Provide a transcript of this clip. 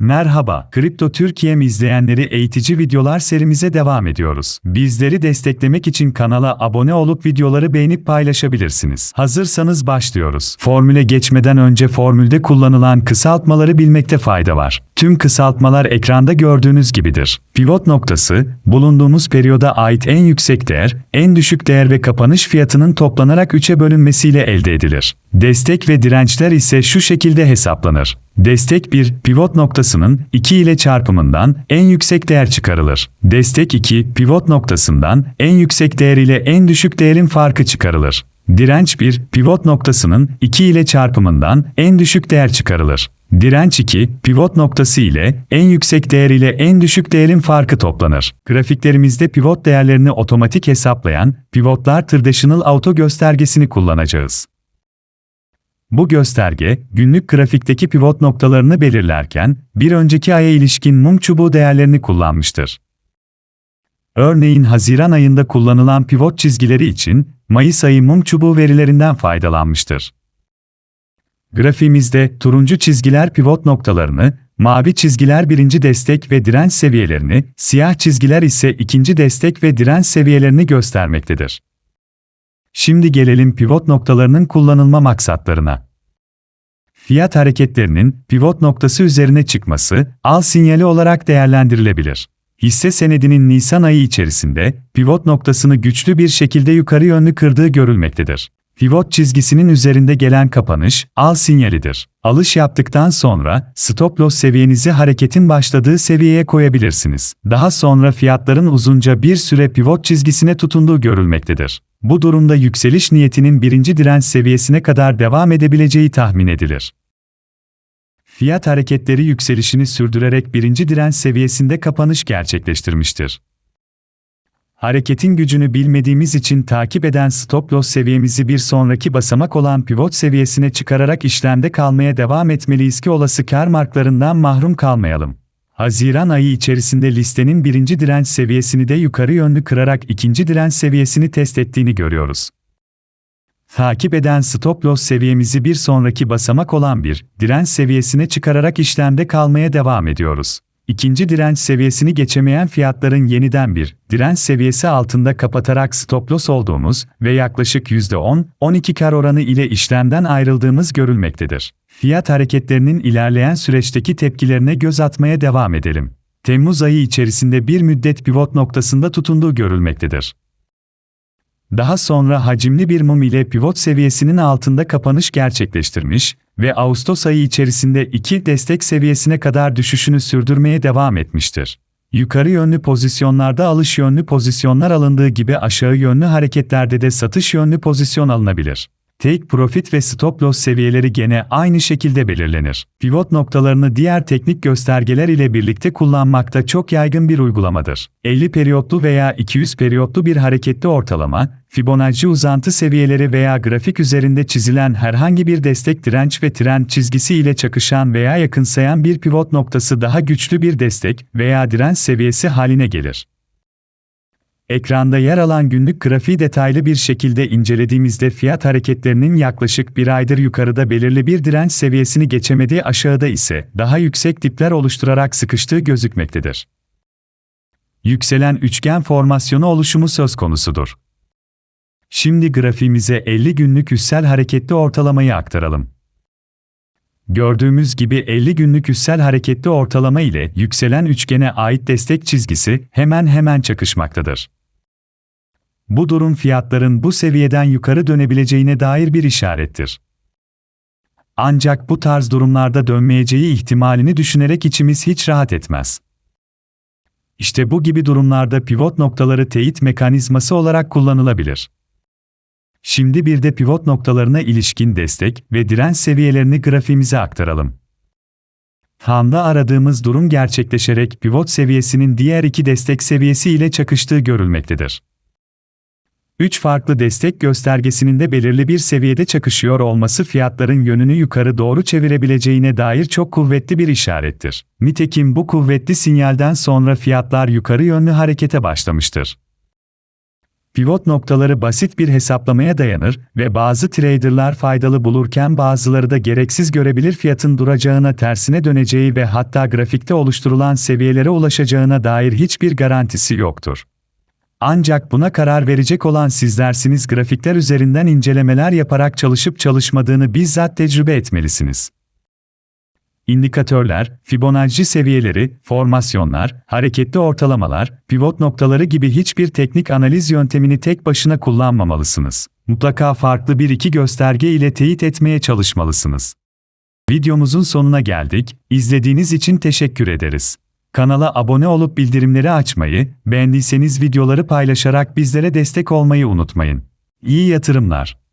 Merhaba, Kripto Türkiye'm izleyenleri eğitici videolar serimize devam ediyoruz. Bizleri desteklemek için kanala abone olup videoları beğenip paylaşabilirsiniz. Hazırsanız başlıyoruz. Formüle geçmeden önce formülde kullanılan kısaltmaları bilmekte fayda var. Tüm kısaltmalar ekranda gördüğünüz gibidir. Pivot noktası, bulunduğumuz periyoda ait en yüksek değer, en düşük değer ve kapanış fiyatının toplanarak 3'e bölünmesiyle elde edilir. Destek ve dirençler ise şu şekilde hesaplanır. Destek 1, pivot noktasının 2 ile çarpımından en yüksek değer çıkarılır. Destek 2, pivot noktasından en yüksek değer ile en düşük değerin farkı çıkarılır. Direnç 1, pivot noktasının 2 ile çarpımından en düşük değer çıkarılır. Direnç 2, pivot noktası ile en yüksek değer ile en düşük değerin farkı toplanır. Grafiklerimizde pivot değerlerini otomatik hesaplayan Pivotlar Traditional Auto göstergesini kullanacağız. Bu gösterge, günlük grafikteki pivot noktalarını belirlerken, bir önceki aya ilişkin mum çubuğu değerlerini kullanmıştır. Örneğin Haziran ayında kullanılan pivot çizgileri için, Mayıs ayı mum çubuğu verilerinden faydalanmıştır. Grafiğimizde turuncu çizgiler pivot noktalarını, mavi çizgiler birinci destek ve direnç seviyelerini, siyah çizgiler ise ikinci destek ve direnç seviyelerini göstermektedir. Şimdi gelelim pivot noktalarının kullanılma maksatlarına. Fiyat hareketlerinin pivot noktası üzerine çıkması al sinyali olarak değerlendirilebilir. Hisse senedinin Nisan ayı içerisinde pivot noktasını güçlü bir şekilde yukarı yönlü kırdığı görülmektedir. Pivot çizgisinin üzerinde gelen kapanış al sinyalidir. Alış yaptıktan sonra stop loss seviyenizi hareketin başladığı seviyeye koyabilirsiniz. Daha sonra fiyatların uzunca bir süre pivot çizgisine tutunduğu görülmektedir. Bu durumda yükseliş niyetinin birinci direnç seviyesine kadar devam edebileceği tahmin edilir. Fiyat hareketleri yükselişini sürdürerek birinci direnç seviyesinde kapanış gerçekleştirmiştir. Hareketin gücünü bilmediğimiz için takip eden stop loss seviyemizi bir sonraki basamak olan pivot seviyesine çıkararak işlemde kalmaya devam etmeliyiz ki olası kar marklarından mahrum kalmayalım. Haziran ayı içerisinde listenin birinci direnç seviyesini de yukarı yönlü kırarak ikinci direnç seviyesini test ettiğini görüyoruz. Takip eden stop loss seviyemizi bir sonraki basamak olan bir direnç seviyesine çıkararak işlemde kalmaya devam ediyoruz. İkinci direnç seviyesini geçemeyen fiyatların yeniden bir direnç seviyesi altında kapatarak stop loss olduğumuz ve yaklaşık %10-12 kar oranı ile işlemden ayrıldığımız görülmektedir. Fiyat hareketlerinin ilerleyen süreçteki tepkilerine göz atmaya devam edelim. Temmuz ayı içerisinde bir müddet pivot noktasında tutunduğu görülmektedir. Daha sonra hacimli bir mum ile pivot seviyesinin altında kapanış gerçekleştirmiş ve Ağustos ayı içerisinde iki destek seviyesine kadar düşüşünü sürdürmeye devam etmiştir. Yukarı yönlü pozisyonlarda alış yönlü pozisyonlar alındığı gibi aşağı yönlü hareketlerde de satış yönlü pozisyon alınabilir. Take profit ve stop loss seviyeleri gene aynı şekilde belirlenir. Pivot noktalarını diğer teknik göstergeler ile birlikte kullanmakta çok yaygın bir uygulamadır. 50 periyotlu veya 200 periyotlu bir hareketli ortalama, Fibonacci uzantı seviyeleri veya grafik üzerinde çizilen herhangi bir destek direnç ve trend çizgisi ile çakışan veya yakınsayan bir pivot noktası daha güçlü bir destek veya direnç seviyesi haline gelir. Ekranda yer alan günlük grafiği detaylı bir şekilde incelediğimizde fiyat hareketlerinin yaklaşık bir aydır yukarıda belirli bir direnç seviyesini geçemediği aşağıda ise daha yüksek dipler oluşturarak sıkıştığı gözükmektedir. Yükselen üçgen formasyonu oluşumu söz konusudur. Şimdi grafiğimize 50 günlük üssel hareketli ortalamayı aktaralım. Gördüğümüz gibi 50 günlük üssel hareketli ortalama ile yükselen üçgene ait destek çizgisi hemen hemen çakışmaktadır. Bu durum fiyatların bu seviyeden yukarı dönebileceğine dair bir işarettir. Ancak bu tarz durumlarda dönmeyeceği ihtimalini düşünerek içimiz hiç rahat etmez. İşte bu gibi durumlarda pivot noktaları teyit mekanizması olarak kullanılabilir. Şimdi bir de pivot noktalarına ilişkin destek ve direnç seviyelerini grafiğimize aktaralım. Handa aradığımız durum gerçekleşerek pivot seviyesinin diğer iki destek seviyesi ile çakıştığı görülmektedir. Üç farklı destek göstergesinin de belirli bir seviyede çakışıyor olması fiyatların yönünü yukarı doğru çevirebileceğine dair çok kuvvetli bir işarettir. Nitekim bu kuvvetli sinyalden sonra fiyatlar yukarı yönlü harekete başlamıştır. Pivot noktaları basit bir hesaplamaya dayanır ve bazı traderlar faydalı bulurken bazıları da gereksiz görebilir fiyatın duracağına tersine döneceği ve hatta grafikte oluşturulan seviyelere ulaşacağına dair hiçbir garantisi yoktur. Ancak buna karar verecek olan sizlersiniz grafikler üzerinden incelemeler yaparak çalışıp çalışmadığını bizzat tecrübe etmelisiniz. İndikatörler, Fibonacci seviyeleri, formasyonlar, hareketli ortalamalar, pivot noktaları gibi hiçbir teknik analiz yöntemini tek başına kullanmamalısınız. Mutlaka farklı bir iki gösterge ile teyit etmeye çalışmalısınız. Videomuzun sonuna geldik. İzlediğiniz için teşekkür ederiz. Kanala abone olup bildirimleri açmayı, beğendiyseniz videoları paylaşarak bizlere destek olmayı unutmayın. İyi yatırımlar.